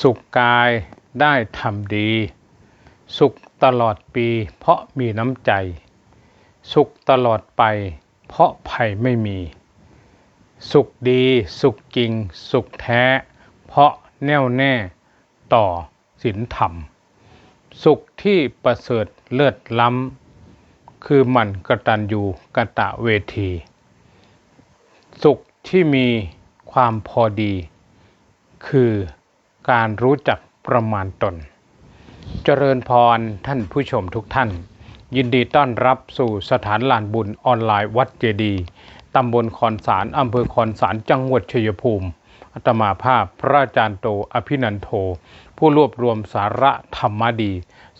สุขกายได้ทำดี สุขตลอดปีเพราะมีน้ำใจ สุขตลอดไปเพราะภัยไม่มี สุขดีสุขจริง สุขแท้ เพราะแน่วแน่ต่อศีลธรรม สุขที่ประเสริฐเลิศล้ำ คือมันกระตัญญูกะตะเวที สุขที่มีความพอดี คือ การรู้จักประมาณตน เจริญพรท่านผู้ชมทุกท่าน ยินดีต้อนรับสู่สถานลานบุญออนไลน์วัดเจดีตำบลคอนสารอำเภอคอนสารจังหวัดชัยภูมิอาตมาภาพพระอาจารย์โตอภินันโท ผู้รวบรวมสาระธรรมดี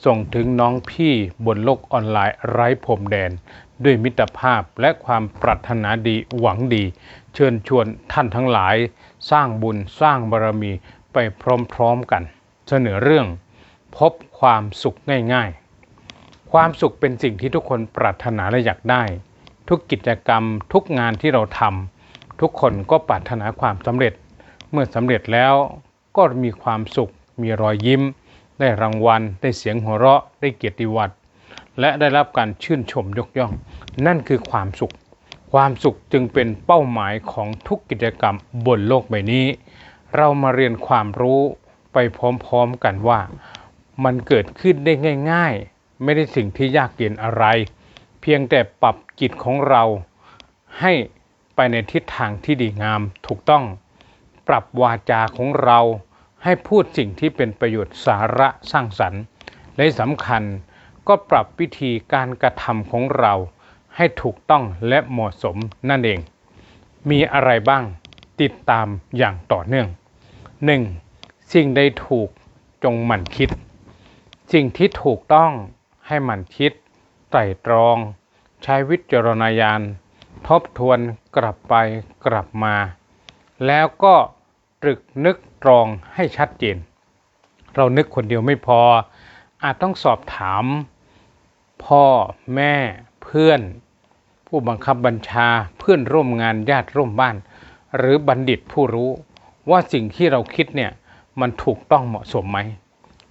ส่งถึงน้องพี่บนโลกออนไลน์ไร้พรมแดน ด้วยมิตรภาพและความปรารถนาดีหวังดี เชิญชวนท่านทั้งหลาย สร้างบุญสร้างบารมี ไปพร้อมๆกัน เสนอเรื่องพบความสุขง่ายๆ ความสุขเป็นสิ่งที่ทุกคนปรารถนาและอยากได้ ทุกกิจกรรมทุกงานที่เราทำทุกคนก็ปรารถนาความสำเร็จ เมื่อสำเร็จแล้วก็มีความสุข มีรอยยิ้ม ได้รางวัล ได้เสียงหัวเราะ ได้เกียรติวัตรและได้รับการชื่นชมยกย่อง นั่นคือความสุข ความสุขจึงเป็นเป้าหมายของทุกกิจกรรมบนโลกใบนี้ เรามาเรียนความรู้ไปพร้อมๆกันว่า มันเกิดขึ้นได้ง่าย ๆ ไม่ได้สิ่งที่ยากเย็นอะไร เพียงแต่ปรับจิตของเราให้ไปในทิศทางที่ดีงามถูกต้อง ปรับวาจาของเราให้พูดสิ่งที่เป็นประโยชน์สาระสร้างสรรค์ และสำคัญก็ปรับวิธีการกระทำของเราให้ถูกต้องและเหมาะสมนั่นเอง มีอะไรบ้างติดตามอย่างต่อเนื่อง 1. สิ่งใดถูกจงหมั่นคิด สิ่งที่ถูกต้องให้หมั่นคิดไตร่ตรอง ใช้วิจารณญาณ ทบทวนกลับไปกลับมา แล้วก็ตรึกนึกตรองให้ชัดเจน เรานึกคนเดียวไม่พอ อาจต้องสอบถาม พ่อแม่เพื่อน ผู้บังคับบัญชาเพื่อนร่วมงานญาติร่วมบ้าน หรือบัณฑิตผู้รู้ ว่าสิ่งที่เราคิดเนี่ยมันถูกต้องเหมาะสมไหม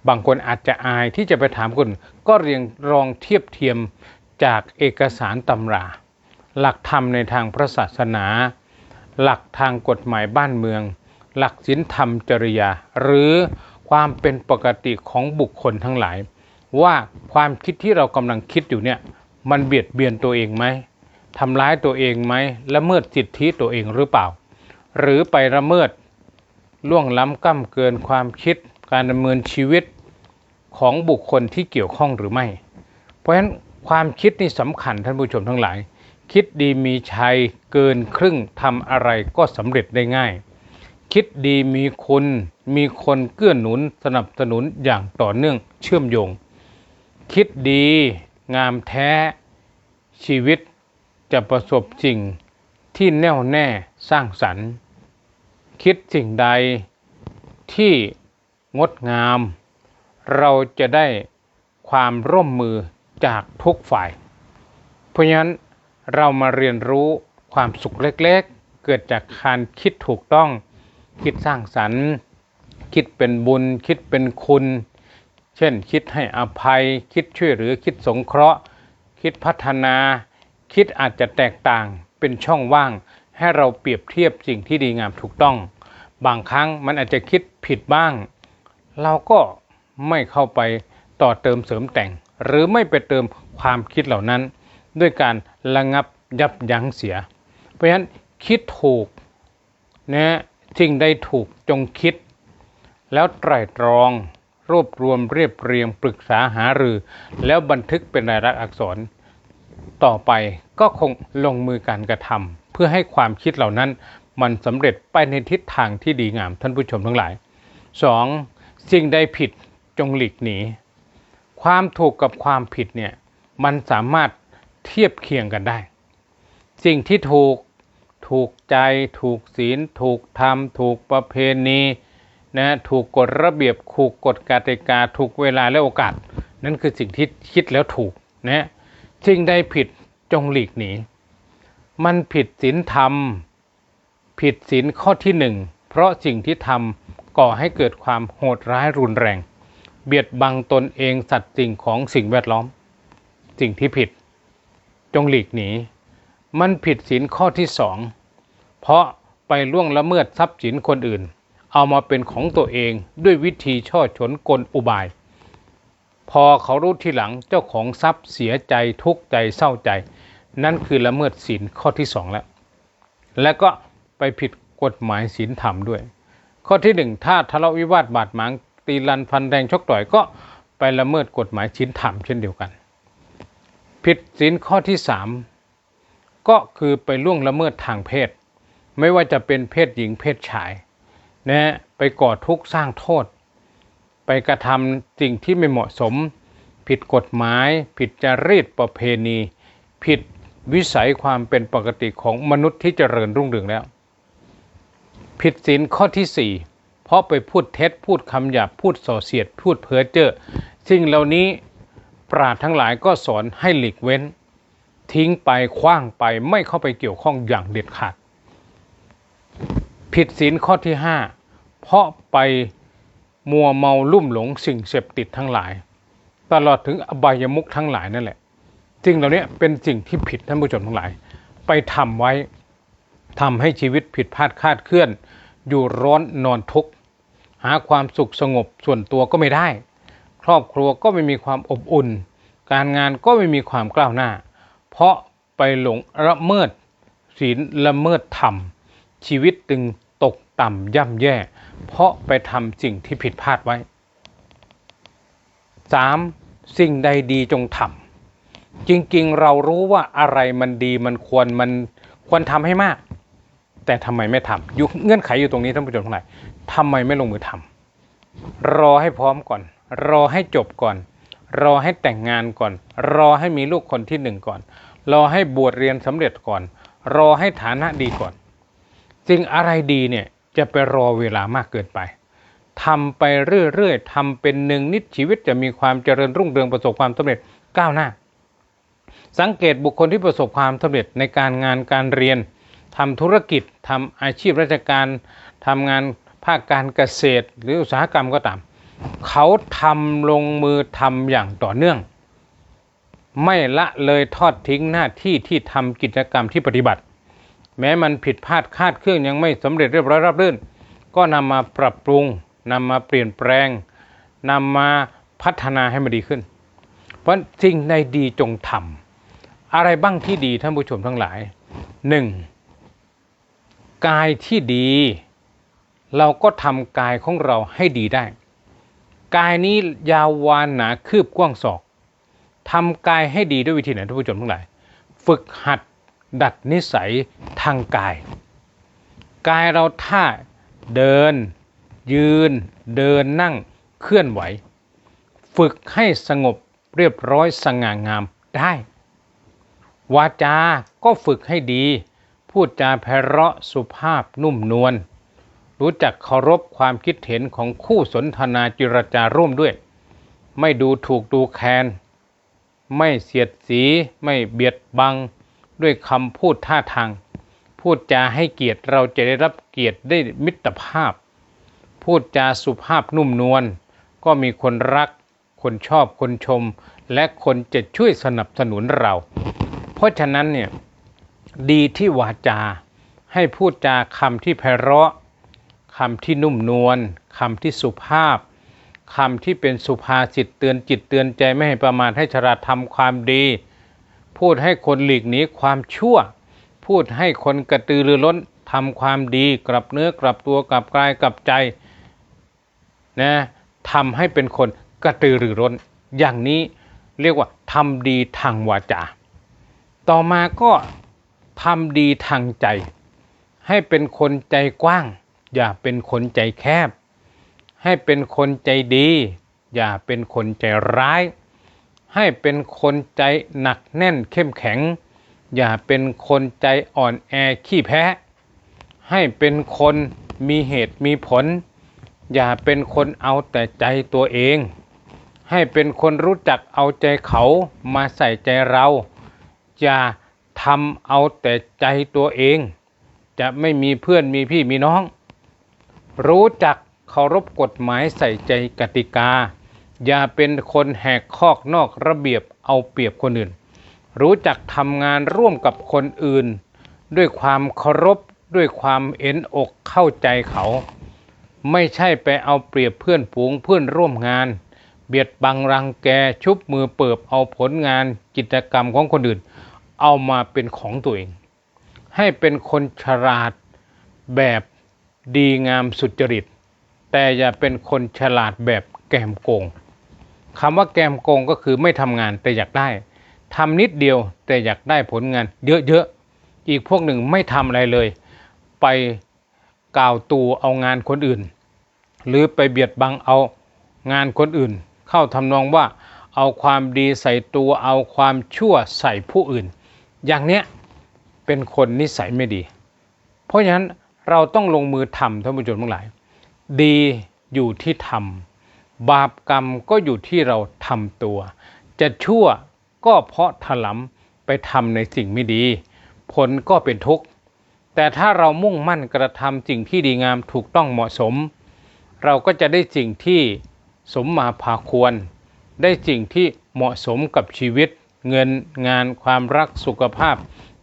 บางคนอาจจะอายที่จะไปถามคนก็เรียงรองเทียบเทียมจากเอกสารตำรา หลักธรรมในทางพระศาสนา หลักทางกฎหมายบ้านเมือง หลักศีลธรรมจริยา หรือความเป็นปกติของบุคคลทั้งหลาย ว่าความคิดที่เรากำลังคิดอยู่เนี่ยมันเบียดเบียนตัวเองไหมทำร้ายตัวเองไหมละเมิดสิทธิตัวเองหรือเปล่า หรือไปละเมิด ล่วงล้ำก้ำเกินความคิดการดำเนินชีวิตของบุคคลที่เกี่ยวข้องหรือไม่ เพราะฉะนั้นความคิดนี่สำคัญท่านผู้ชมทั้งหลาย คิดดีมีชัยเกินครึ่งทำอะไรก็สำเร็จได้ง่าย คิดดีมีคุณมีคนเกื้อหนุนสนับสนุนอย่างต่อเนื่องเชื่อมโยง คิดดีงามแท้ชีวิตจะประสบสิ่งที่แน่วแน่สร้างสรรค์ คิดสิ่งใดที่งดงาม เราจะได้ความร่วมมือจากทุกฝ่าย เพราะฉะนั้นเรามาเรียนรู้ความสุขเล็กๆ เกิดจากการคิดถูกต้อง คิดสร้างสรรค์ คิดเป็นบุญ คิดเป็นคุณ เช่น คิดให้อภัย คิดช่วยเหลือ คิดสงเคราะห์ คิดพัฒนา คิดอาจจะแตกต่างเป็นช่องว่าง ให้เราเปรียบเทียบสิ่งที่ดีงามถูกต้อง บางครั้งมันอาจจะคิดผิดบ้าง เราก็ไม่เข้าไปต่อเติมเสริมแต่ง หรือไม่ไปเติมความคิดเหล่านั้น ด้วยการระงับยับยั้งเสีย เพราะฉะนั้นคิดถูกนะสิ่งใดถูกจงคิด แล้วไตร่ตรองรวบรวมเรียบเรียงปรึกษาหารือ แล้วบันทึกเป็นรายลักษณ์อักษร ต่อไปก็คงลงมือการกระทำ พื่อให้ความคิดเหล่านั้น มันสำเร็จไปในทิศทางที่ดีงามท่านผู้ชมทั้งหลาย 2. สิ่งใดผิดจงหลีกหนี ความถูกกับความผิดเนี่ยมันสามารถเทียบเคียงกันได้ สิ่งที่ถูกถูกใจถูกศีล ถูกธรรม ถูกประเพณีนะถูกกฎระเบียบถูกกฎกติกา ถูกเวลาและโอกาส นั่นคือสิ่งที่คิดแล้วถูกนะสิ่งใดผิดจงหลีกหนี มันผิดศีลธรรม ผิดศีลข้อที่หนึ่งเพราะสิ่งที่ทำก่อให้เกิดความโหดร้ายรุนแรง เบียดบังตนเองสัตว์สิ่งของสิ่งแวดล้อม สิ่งที่ผิด จงหลีกหนี มันผิดศีลข้อที่สองเพราะไปล่วงละเมิดทรัพย์สินคนอื่น เอามาเป็นของตัวเองด้วยวิธีช่อฉนกลอุบาย พอเขารู้ทีหลังเจ้าของทรัพย์เสียใจทุกข์ใจเศร้าใจ นั่นคือละเมิดศีลข้อที่สองแล้ว และก็ไปผิดกฎหมายศีลธรรมด้วย ข้อที่หนึ่งถ้าทะเลาะวิวาทบาดหมางตีลันฟันแดงชกต่อยก็ไปละเมิดกฎหมายศีลธรรมเช่นเดียวกัน ผิดศีลข้อที่สามก็คือไปล่วงละเมิดทางเพศ ไม่ว่าจะเป็นเพศหญิงเพศชายนะไปก่อทุกข์สร้างโทษ ไปกระทำสิ่งที่ไม่เหมาะสม ผิดกฎหมาย ผิดจริตประเพณี ผิด วิสัยความเป็นปกติของมนุษย์ที่เจริญรุ่งเรืองแล้ว ผิดศีลข้อที่ 4 เพราะไปพูดเท็จพูดคำหยาบพูดส่อเสียด พูดเพ้อเจ้อสิ่งเหล่านี้ปราดทั้งหลายก็สอนให้หลีกเว้น ทิ้งไปคว้างไปไม่เข้าไปเกี่ยวข้องอย่างเด็ดขาด ผิดศีลข้อที่ 5 เพราะไปมัวเมาลุ่มหลงสิ่งเสพติดทั้งหลาย ตลอดถึงอบายมุขทั้งหลายนั่นแหละ สิ่งเหล่านี้เป็นสิ่งที่ผิดท่านผู้ชมทั้งหลาย ไปทำไว้ทำให้ชีวิตผิดพลาดคาดเคลื่อน อยู่ร้อนนอนทุกข์หาความสุขสงบส่วนตัวก็ไม่ได้ ครอบครัวก็ไม่มีความอบอุ่น การงานก็ไม่มีความกล้าวหน้า เพราะไปหลงละเมิดศีลละเมิดธรรม ชีวิตตึงตกต่ำย่ำแย่ เพราะไปทำสิ่งที่ผิดพลาดไว้ 3. สิ่งใดดีจงทำ จริงๆ เรารู้ว่าอะไรมันดีมันควรมันควรทำให้มาก แต่ทำไมไม่ทำยู่เงื่อนไขอยู่ตรงนี้ท่านผู้ชมทั้งหลายทำไมไม่ลงมือทำรอให้พร้อมก่อน รอให้จบก่อน รอให้แต่งงานก่อน รอให้มีลูกคนที่หนึ่งก่อน รอให้บวชเรียนสำเร็จก่อน รอให้ฐานะดีก่อนสิ่งอะไรดีเนี่ยจะไปรอเวลามากเกินไปทำไปเรื่อยๆทำเป็นหนึ่งนิดชีวิตจะมีความเจริญรุ่งเรืองประสบความสำเร็จก้าวหน้า สังเกตบุคคลที่ประสบความสำเร็จในการงานการเรียนทำธุรกิจทำอาชีพราชการทำงานภาคการเกษตร หรืออุตสาหกรรมก็ตาม เขาทำลงมือทำอย่างต่อเนื่อง ไม่ละเลยทอดทิ้งหน้าที่ที่ทำกิจกรรมที่ปฏิบัติ แม้มันผิดพลาดคาดเครื่องยังไม่สำเร็จเรียบร้อยรับรื่น ก็นำมาปรับปรุงนำมาเปลี่ยนแปลงนำมาพัฒนาให้มันดีขึ้น ราะสิ่งใดดีจงทำอะไรบ้างที่ดีท่านผู้ชมทั้งหลายหนึ่งกายที่ดี เราก็ทำกายของเราให้ดีได้ กายนี้ยาววานหนาคืบกว้างศอกทำกายให้ดีด้วยวิธีไหนท่านผู้ชมทั้งหลาย ฝึกหัดดัดนิสัยทางกาย กายเราท่าเดิน ยืน เดินนั่งเคลื่อนไหว ฝึกให้สงบ เรียบร้อยสง่างามได้ วาจาก็ฝึกให้ดี พูดจาไพเราะสุภาพนุ่มนวลรู้จักเคารพความคิดเห็นของคู่สนทนาจิรจาร่วมด้วย ไม่ดูถูกดูแคลนไม่เสียดสีไม่เบียดบัง ด้วยคำพูดท่าทาง พูดจาให้เกียรติเราจะได้รับเกียรติได้มิตรภาพ พูดจาสุภาพนุ่มนวลก็มีคนรัก คนชอบคนชม และคนจะช่วยสนับสนุนเรา เพราะฉะนั้นเนี่ยดีที่วาจาให้พูดจาคำที่ไพเราะคำที่นุ่มนวลคำที่สุภาพคำที่เป็นสุภาษิตเตือนจิตเตือนใจไม่ให้ประมาทให้ชราทำความดี พูดให้คนหลีกหนีความชั่ว พูดให้คนกระตือรือร้นทำความดีกลับเนื้อกลับตัวกลับกายกลับใจนะทำให้เป็นคน กระตือรือร้น อย่างนี้เรียกว่าทำดีทางวาจา ต่อมาก็ทำดีทางใจ ให้เป็นคนใจกว้าง อย่าเป็นคนใจแคบ ให้เป็นคนใจดี อย่าเป็นคนใจร้าย ให้เป็นคนใจหนักแน่นเข้มแข็ง อย่าเป็นคนใจอ่อนแอขี้แพ้ ให้เป็นคนมีเหตุมีผล อย่าเป็นคนเอาแต่ใจตัวเอง ให้เป็นคนรู้จักเอาใจเขามาใส่ใจเรา อย่าทำเอาแต่ใจตัวเอง จะไม่มีเพื่อนมีพี่มีน้อง รู้จักเคารพกฎหมายใส่ใจกติกา อย่าเป็นคนแหกคอกนอกระเบียบเอาเปรียบคนอื่น รู้จักทำงานร่วมกับคนอื่น ด้วยความเคารพด้วยความเอ็นอกเข้าใจเขา ไม่ใช่ไปเอาเปรียบเพื่อนฝูงเพื่อนร่วมงาน เบียดบังรังแกชุบมือเปิบเอาผลงานกิจกรรมของคนอื่น เอามาเป็นของตัวเอง ให้เป็นคนฉลาดแบบดีงามสุจริต แต่อย่าเป็นคนฉลาดแบบแกมโกงคำว่าแกมโกงก็คือไม่ทำงานแต่อยากได้ทำนิดเดียวแต่อยากได้ผลงานเยอะๆอีกพวกหนึ่งไม่ทำอะไรเลย ไปกล่าวตูเอางานคนอื่น หรือไปเบียดบังเอางานคนอื่น เข้าทำนองว่า เอาความดีใส่ตัวเอาความชั่วใส่ผู้อื่น อย่างเนี้ยเป็นคนนิสัยไม่ดี เพราะฉะนั้นเราต้องลงมือทำท่านผู้ชมทั้งหลาย ดีอยู่ที่ทำบาปกรรมก็อยู่ที่เราทำตัว จะชั่วก็เพราะถลำไปทำในสิ่งไม่ดี ผลก็เป็นทุกข์แต่ถ้าเรามุ่งมั่นกระทำสิ่งที่ดีงามถูกต้องเหมาะสม เราก็จะได้สิ่งที่ สมมาพาควร ได้สิ่งที่เหมาะสมกับชีวิต เงินงานความรักสุขภาพ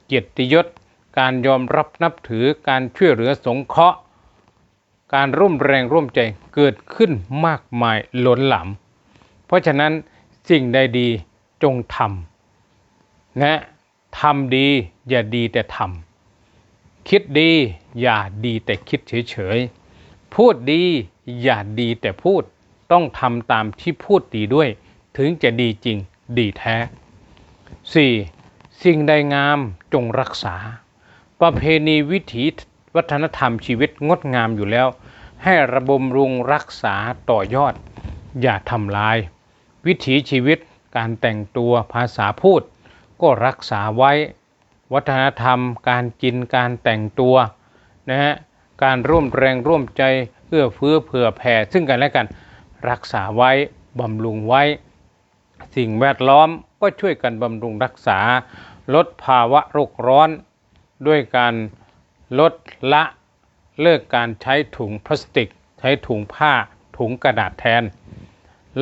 เกียรติยศ การยอมรับนับถือการช่วยเหลือสงเคราะห์ การร่วมแรงร่วมใจเกิดขึ้นมากมายล้นหลามเพราะฉะนั้นสิ่งใดดีจงทำนะทำดีอย่าดีแต่ทำคิดดีอย่าดีแต่คิดเฉยๆพูดดีอย่าดีแต่พูด ต้องทำตามที่พูดดีด้วย ถึงจะดีจริงดีแท้ 4. สิ่งใดงามจงรักษา ประเพณีวิถีวัฒนธรรมชีวิตงดงามอยู่แล้ว ให้ระบำรุงรักษาต่อยอด อย่าทำลาย วิถีชีวิตการแต่งตัวภาษาพูด ก็รักษาไว้ วัฒนธรรม การกินการแต่งตัวนะฮะการร่วมแรงร่วมใจเอื้อเฟื้อเผื่อแผ่ซึ่งกันและกัน รักษาไว้บำรุงไว้ สิ่งแวดล้อมก็ช่วยกันบำรุงรักษา ลดภาวะโรคร้อน ด้วยการลดละเลิกการใช้ถุงพลาสติก ใช้ถุงผ้าถุงกระดาษแทน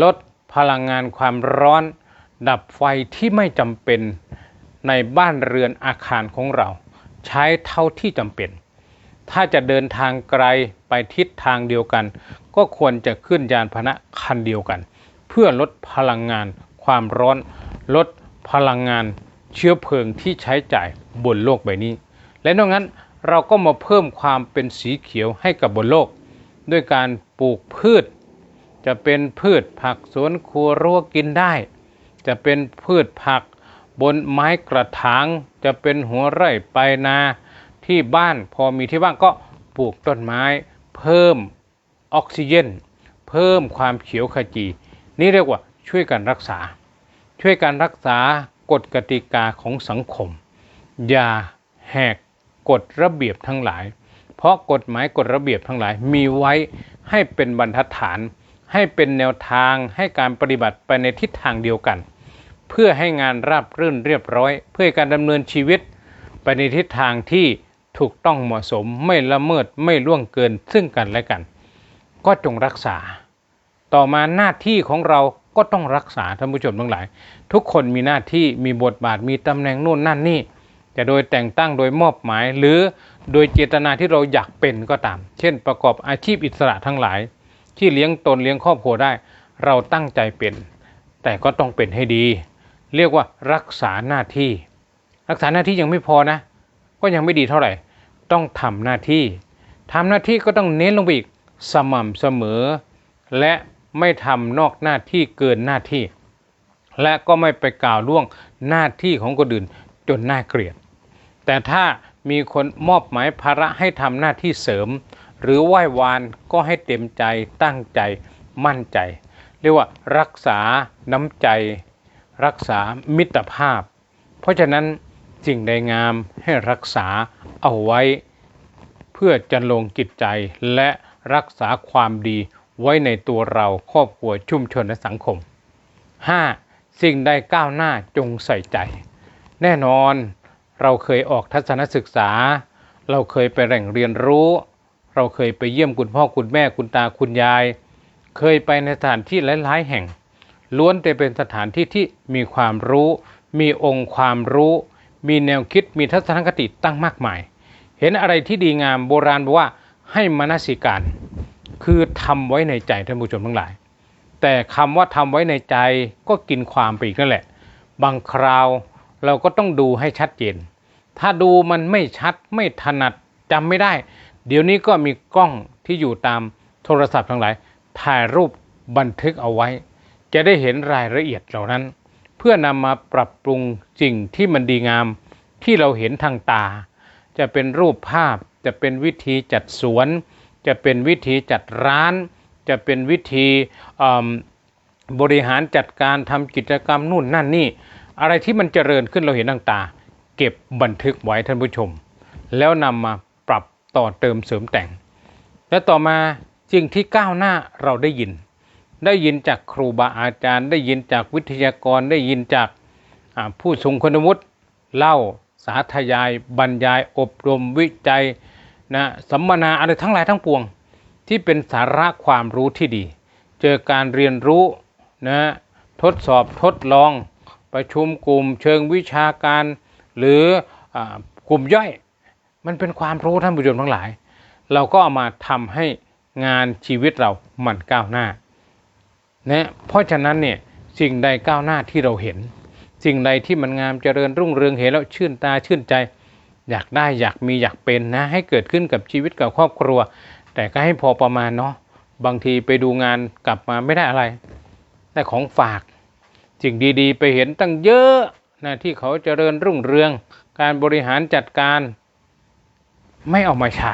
ลดพลังงานความร้อน ดับไฟที่ไม่จำเป็นในบ้านเรือนอาคารของเรา ใช้เท่าที่จำเป็น ถ้าจะเดินทางไกลไปทิศทางเดียวกัน ก็ควรจะขึ้นยานพาหนะคันเดียวกัน เพื่อลดพลังงานความร้อน ลดพลังงานเชื้อเพลิงที่ใช้จ่ายบนโลกใบนี้ และนอกนั้นเราก็มาเพิ่มความเป็นสีเขียวให้กับบนโลก ด้วยการปลูกพืช จะเป็นพืชผักสวนครัวรั้วกินได้ จะเป็นพืชผักบนไม้กระถางจะเป็นหัวไร่ไปนาที่บ้านพอมีที่ว่างก็ปลูกต้นไม้ เพิ่ม ออกซิเจน เพิ่มความเขียวขจี นี่เรียกว่าช่วยกันรักษา ช่วยกันรักษากฎกติกาของสังคม อย่าแหกกฎระเบียบทั้งหลาย เพราะกฎหมายกฎระเบียบทั้งหลายมีไว้ให้เป็นบรรทัดฐาน ให้เป็นแนวทางให้การปฏิบัติไปในทิศทางเดียวกัน เพื่อให้งานราบรื่นเรียบร้อย เพื่อการดำเนินชีวิตไปในทิศทางที่ถูกต้องเหมาะสมไม่ละเมิดไม่ล่วงเกินซึ่งกันและกัน ก็จงรักษา ต่อมาหน้าที่ของเราก็ต้องรักษาท่านผู้ชมทั้งหลาย ทุกคนมีหน้าที่มีบทบาทมีตำแหน่งนู่นนั่นนี่จะโดยแต่งตั้งโดยมอบหมาย หรือโดยเจตนาที่เราอยากเป็นก็ตาม เช่น ประกอบอาชีพอิสระทั้งหลาย ที่เลี้ยงตนเลี้ยงครอบครัวได้ เราตั้งใจเป็น แต่ก็ต้องเป็นให้ดี เรียกว่ารักษาหน้าที่ รักษาหน้าที่ยังไม่พอนะ ก็ยังไม่ดีเท่าไหร่ ต้องทำหน้าที่ทำหน้าที่ก็ต้องเน้นลงไปอีก สม่ำเสมอ และไม่ทำนอกหน้าที่เกินหน้าที่ และก็ไม่ไปกล่าวล่วงหน้าที่ของคนอื่นจนน่าเกลียด แต่ถ้ามีคนมอบหมายภาระให้ทำหน้าที่เสริม หรือไหว้วานก็ให้เต็มใจตั้งใจมั่นใจ เรียกว่ารักษาน้ำใจ รักษามิตรภาพ เพราะฉะนั้นสิ่งใดงามให้รักษาเอาไว้ เพื่อจันลงจิตใจและ รักษาความดีไว้ในตัวเราครอบครัวชุมชนและสังคม 5. สิ่งใดก้าวหน้าจงใส่ใจ แน่นอนเราเคยออกทัศนศึกษา เราเคยไปแหล่งเรียนรู้ เราเคยไปเยี่ยมคุณพ่อคุณแม่คุณตาคุณยาย เคยไปในสถานที่หลายๆแห่ง ล้วนแต่เป็นสถานที่ที่มีความรู้ มีองค์ความรู้ มีแนวคิดมีทัศนคติตั้งมากมาย เห็นอะไรที่ดีงามโบราณบอกว่า ให้มนสิการ คือทำไว้ในใจท่านผู้ชมทั้งหลาย แต่คำว่าทำไว้ในใจก็กินความไปอีกนั่นแหละ บางคราวเราก็ต้องดูให้ชัดเจน ถ้าดูมันไม่ชัดไม่ถนัดจำไม่ได้ เดี๋ยวนี้ก็มีกล้องที่อยู่ตามโทรศัพท์ทั้งหลาย ถ่ายรูปบันทึกเอาไว้ จะได้เห็นรายละเอียดเหล่านั้น เพื่อนำมาปรับปรุงสิ่งที่มันดีงามที่เราเห็นทางตา จะเป็นรูปภาพ จะเป็นวิธีจัดสวน จะเป็นวิธีจัดร้าน จะเป็นวิธีบริหารจัดการทำกิจกรรมนู่นนั่นนี่ อะไรที่มันเจริญขึ้นเราเห็นทางตา เก็บบันทึกไว้ท่านผู้ชม แล้วนำมาปรับต่อเติมเสริมแต่ง และต่อมาสิ่งที่ก้าวหน้าเราได้ยิน ได้ยินจากครูบาอาจารย์ ได้ยินจากวิทยากรได้ยินจากผู้ทรงคุณวุฒิเล่าสาธยาย บรรยายอบรมวิจัย นะสัมมนาอะไรทั้งหลายทั้งปวง ที่เป็นสาระความรู้ที่ดี เจอการเรียนรู้นะทดสอบทดลอง ประชุมกลุ่มเชิงวิชาการ หรืออกลุ่มย่อย มันเป็นความรู้ท่านผู้ชมทั้งหลาย เราก็เอามาทำให้งานชีวิตเรามันก้าวหน้านะเพราะฉะนั้นเนี่ยสิ่งใดก้าวหน้าที่เราเห็น สิ่งใดที่มันงามเจริญรุ่งเรืองเห็นแล้วชื่นตาชื่นใจ อยากได้อยากมีอยากเป็นนะให้เกิดขึ้นกับชีวิตกับครอบครัว แต่ก็ให้พอประมาณเนาะบางทีไปดูงานกลับมาไม่ได้อะไรได้ของฝากสิ่งดีๆ ไปเห็นตั้งเยอะนะที่เขาเจริญรุ่งเรือง การบริหารจัดการ ไม่เอามาใช้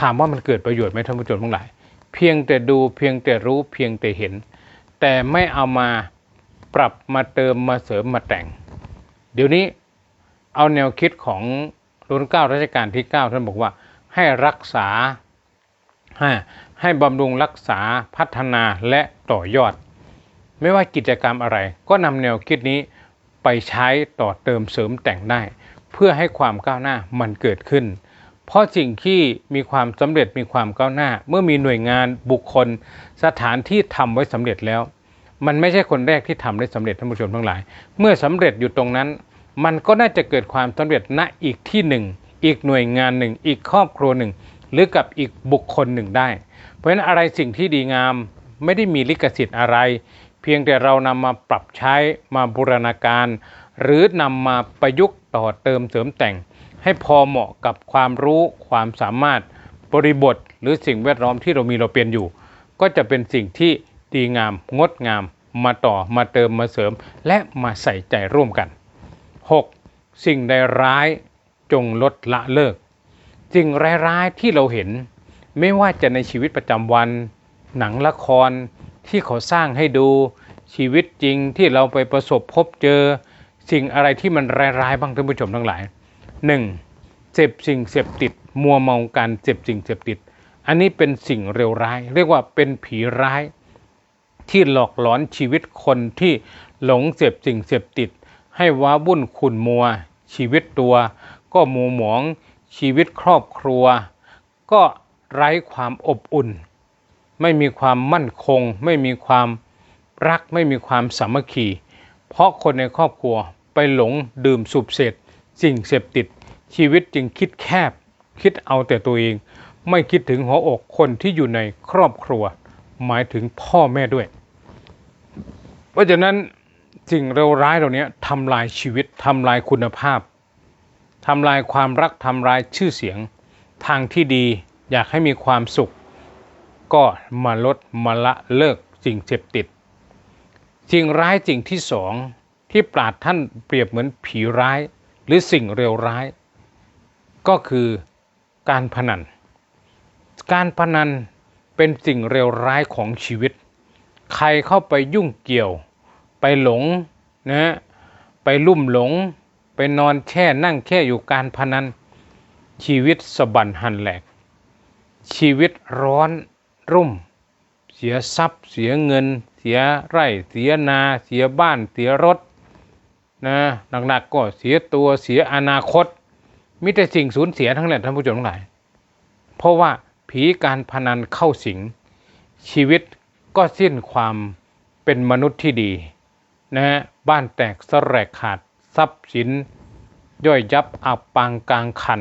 ถามว่ามันเกิดประโยชน์ไหมท่านผู้ชมทั้งหลาย เพียงแต่ดูเพียงแต่รู้เพียงแต่เห็น แต่ไม่เอามาปรับมาเติมมาเสริมมาแต่ง เดี๋ยวนี้เอาแนวคิดของ รุ่นเก้ารัชกาลที่9ท่านบอกว่าให้รักษาให้ให้บำรุงรักษาพัฒนาและต่อยอด ไม่ว่ากิจกรรมอะไร ก็นำแนวคิดนี้ไปใช้ต่อเติมเสริมแต่งได้ เพื่อให้ความก้าวหน้ามันเกิดขึ้น เพราะสิ่งที่มีความสำเร็จมีความก้าวหน้า เมื่อมีหน่วยงานบุคคล สถานที่ทำไว้สำเร็จแล้ว มันไม่ใช่คนแรกที่ทำได้สำเร็จท่านผู้ชมทั้งหลาย เมื่อสำเร็จอยู่ตรงนั้น มันก็น่าจะเกิดความสำเร็จณอีกที่หนึ่งอีกหน่วยงานหนึ่ง อีกครอบครัวหนึ่ง หรือกับอีกบุคคลหนึ่งได้ เพราะฉะนั้นอะไรสิ่งที่ดีงามไม่ได้มีลิขสิทธิ์อะไร เพียงแต่เรานำมาปรับใช้มาบูรณาการ หรือนำมาประยุกต์ต่อเติมเสริมแต่ง ให้พอเหมาะกับความรู้ความสามารถบริบทหรือสิ่งแวดล้อมที่เรามีเราเป็นอยู่ ก็จะเป็นสิ่งที่ดีงามงดงามมาต่อมาเติมมาเสริม และมาใส่ใจร่วมกัน 6. สิ่งใดร้ายจงลดละเลิก สิ่งร้ายๆที่เราเห็น ไม่ว่าจะในชีวิตประจำวัน หนังละครที่เขาสร้างให้ดูชีวิตจริงที่เราไปประสบพบเจอ สิ่งอะไรที่มันร้ายๆบ้างท่านผู้ชมทั้งหลาย 1. เสพสิ่งเสพติด มัวเมาการเสพสิ่งเสพติด อันนี้เป็นสิ่งเร็วร้าย เรียกว่าเป็นผีร้าย ที่หลอกหลอนชีวิตคนที่หลงเสพสิ่งเสพติด ให้ว้าวุ่นขุ่นมัว ชีวิตตัว ก็มัวหมอง ชีวิตครอบครัว ก็ไร้ความอบอุ่น ไม่มีความมั่นคง ไม่มีความรักไม่มีความสามัคคี เพราะคนในครอบครัวไปหลงดื่มสูบเสพสิ่งเสพติด ชีวิตจึงคิดแคบ คิดเอาแต่ตัวเอง ไม่คิดถึงหัวอกคนที่อยู่ในครอบครัว หมายถึงพ่อแม่ด้วย เพราะฉะนั้น สิ่งเลวร้ายเหล่านี้ทำลายชีวิตทำลายคุณภาพทำลายความรักทำลายชื่อเสียง ทางที่ดีอยากให้มีความสุข ก็มาลดมาละเลิกสิ่งเสพติดสิ่งร้ายสิ่งที่สองที่ปราดท่านเปรียบเหมือนผีร้าย หรือสิ่งเลวร้าย ก็คือการพนัน การพนันเป็นสิ่งเลวร้ายของชีวิต ใครเข้าไปยุ่งเกี่ยว ไปหลงนะไปลุ่มหลง ไปนอนแช่นั่งแค่อยู่การพนัน ชีวิตสะบันหันแหลก ชีวิตร้อนรุ่ม เสียทรัพย์ เสียเงิน เสียไร่ เสียนา เสียบ้าน เสียรถนะหนักๆก็เสียตัวเสียอนาคตมีแต่สิ่งสูญเสียทั้งนั้นท่านผู้ชมทั้งหลาย เพราะว่าผีการพนันเข้าสิง ชีวิตก็สิ้นความเป็นมนุษย์ที่ดี นะฮะบ้านแตกสแลกขาดทรัพย์สิน ย่อยยับอับปางกลางคัน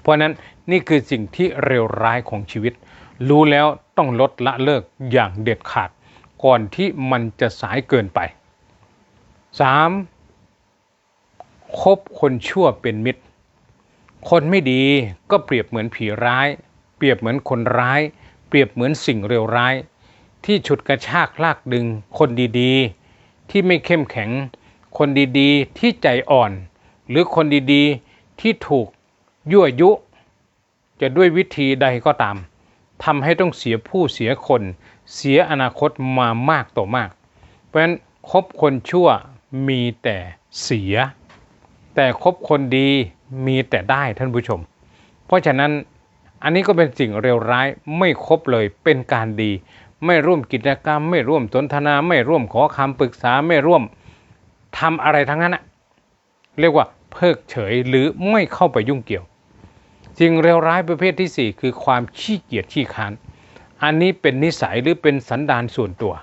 เพราะนั้นนี่คือสิ่งที่เลวร้ายของชีวิต รู้แล้วต้องลดละเลิกอย่างเด็ดขาด ก่อนที่มันจะสายเกินไป 3. คบคนชั่วเป็นมิตร คนไม่ดีก็เปรียบเหมือนผีร้าย เปรียบเหมือนคนร้าย เปรียบเหมือนสิ่งเลวร้าย ที่ฉุดกระชากลากดึงคนดีๆ ที่ไม่เข้มแข็ง คนดีๆ ที่ใจอ่อน หรือคนดีๆ ที่ถูกยั่วยุ จะด้วยวิธีใดก็ตามทำให้ต้องเสียผู้เสียคน เสียอนาคตมามากต่อมาก เพราะฉะนั้นคบคนชั่วมีแต่เสีย แต่คบคนดีมีแต่ได้ท่านผู้ชม เพราะฉะนั้นอันนี้ก็เป็นสิ่งเลวร้ายไม่คบเลยเป็นการดี ไม่ร่วมกิจกรรม ไม่ร่วมสนทนา ไม่ร่วมขอคำปรึกษาไม่ร่วมทำอะไรทั้งนั้นนะเรียกว่าเพิกเฉยหรือไม่เข้าไปยุ่งเกี่ยวสิ่งเลวร้ายประเภทที่ 4 คือความขี้เกียจขี้ค้าน อันนี้เป็นนิสัยหรือเป็นสันดานส่วนตัว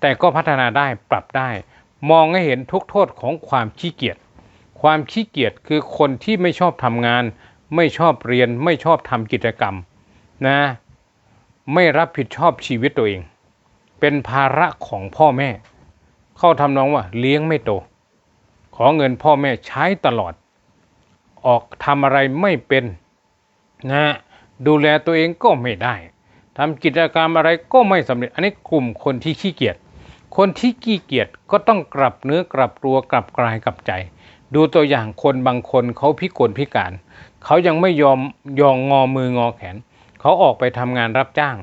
แต่ก็พัฒนาได้ปรับได้ มองให้เห็นทุกโทษของความขี้เกียจ ความขี้เกียจคือคนที่ไม่ชอบทำงาน ไม่ชอบเรียนไม่ชอบทำกิจกรรมนะ ไม่รับผิดชอบชีวิตตัวเอง เป็นภาระของพ่อแม่ เข้าทำนองว่าเลี้ยงไม่โต ขอเงินพ่อแม่ใช้ตลอด ออกทำอะไรไม่เป็นนะดูแลตัวเองก็ไม่ได้ทำกิจกรรมอะไรก็ไม่สำเร็จ อันนี้กลุ่มคนที่ขี้เกียจ คนที่ขี้เกียจก็ต้องกลับเนื้อกลับตัวกลับกลายกลับใจ ดูตัวอย่างคนบางคนเขาพิกลพิการ เขายังไม่ยอมยองงอมืองอแขน เขาออกไปทำงานรับจ้าง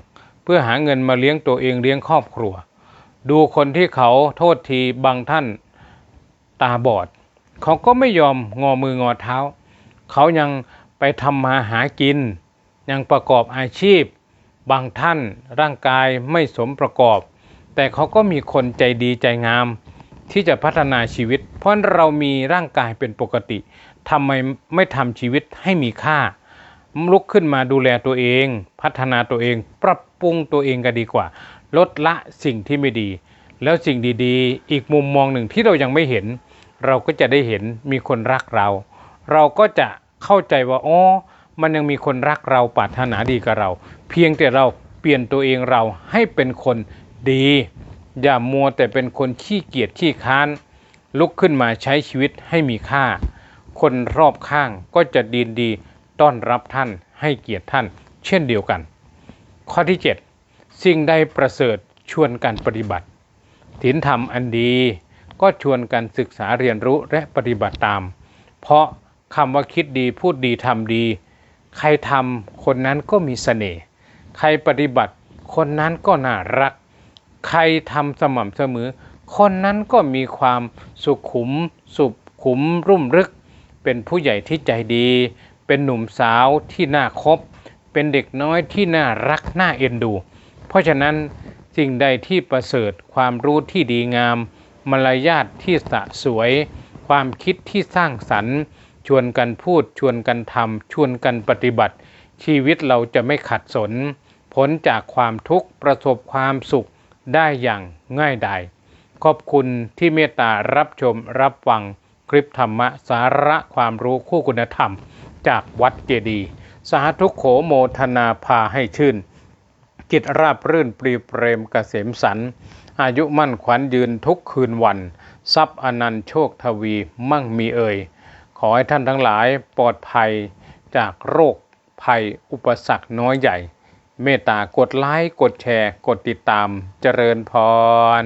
เพื่อหาเงินมาเลี้ยงตัวเองเลี้ยงครอบครัว ดูคนที่เขาโทษทีบางท่านตาบอด เขาก็ไม่ยอมงอมืองอเท้า เขายังไปทำมาหากิน ยังประกอบอาชีพ บางท่านร่างกายไม่สมประกอบ แต่เขาก็มีคนใจดีใจงาม ที่จะพัฒนาชีวิต เพราะเรามีร่างกายเป็นปกติทำไมไม่ทำชีวิตให้มีค่า ลุกขึ้นมาดูแลตัวเอง พัฒนาตัวเอง ปรับปรุงตัวเองก็ดีกว่า ลดละสิ่งที่ไม่ดี แล้วสิ่งดีๆ อีกมุมมองหนึ่งที่เรายังไม่เห็น เราก็จะได้เห็นมีคนรักเรา เราก็จะเข้าใจว่าอ๋อมันยังมีคนรักเราปรารถนาดีกับเรา เพียงแต่เราเปลี่ยนตัวเองเราให้เป็นคนดี อย่ามัวแต่เป็นคนขี้เกียจขี้ค้าน ลุกขึ้นมาใช้ชีวิตให้มีค่า คนรอบข้างก็จะดีดี ต้อนรับท่านให้เกียรติท่าน เช่นเดียวกัน ข้อที่ 7 สิ่งใดประเสริฐชวนการปฏิบัติถินธรรมอันดีก็ชวนกันศึกษาเรียนรู้และปฏิบัติตาม เพราะคำว่าคิดดีพูดดีทำดี ใครทำคนนั้นก็มีเสน่ห์ใครปฏิบัติ คนนั้นก็น่ารัก ใครทำสม่ำเสมอ คนนั้นก็มีความสุขุม สุขขุมรุ่มรึก เป็นผู้ใหญ่ที่ใจดี เป็นหนุ่มสาวที่น่าคบ เป็นเด็กน้อยที่น่ารักน่าเอ็นดู เพราะฉะนั้นสิ่งใดที่ประเสริฐความรู้ที่ดีงามมารยาทที่สะสวย ความคิดที่สร้างสรรค์ ชวนกันพูดชวนกันทำชวนกันปฏิบัติ ชีวิตเราจะไม่ขัดสนพ้นจากความทุกข์ประสบความสุขได้อย่างง่ายดายขอบคุณที่เมตตารับชมรับฟังคลิปธรรมะสาระความรู้คู่คุณธรรม จากวัดเจดีย์สาธุโขโมทนาพาให้ชื่นจิตราบรื่นปรีเปรมกเกษมสัน อายุมั่นขวัญยืนทุกคืนวัน ทรัพย์อนันต์โชคทวีมั่งมีเอ่ย ขอให้ท่านทั้งหลายปลอดภัยจากโรคภัยอุปสรรคน้อยใหญ่ เมตตากดไลค์กดแชร์ กดติดตามเจริญพร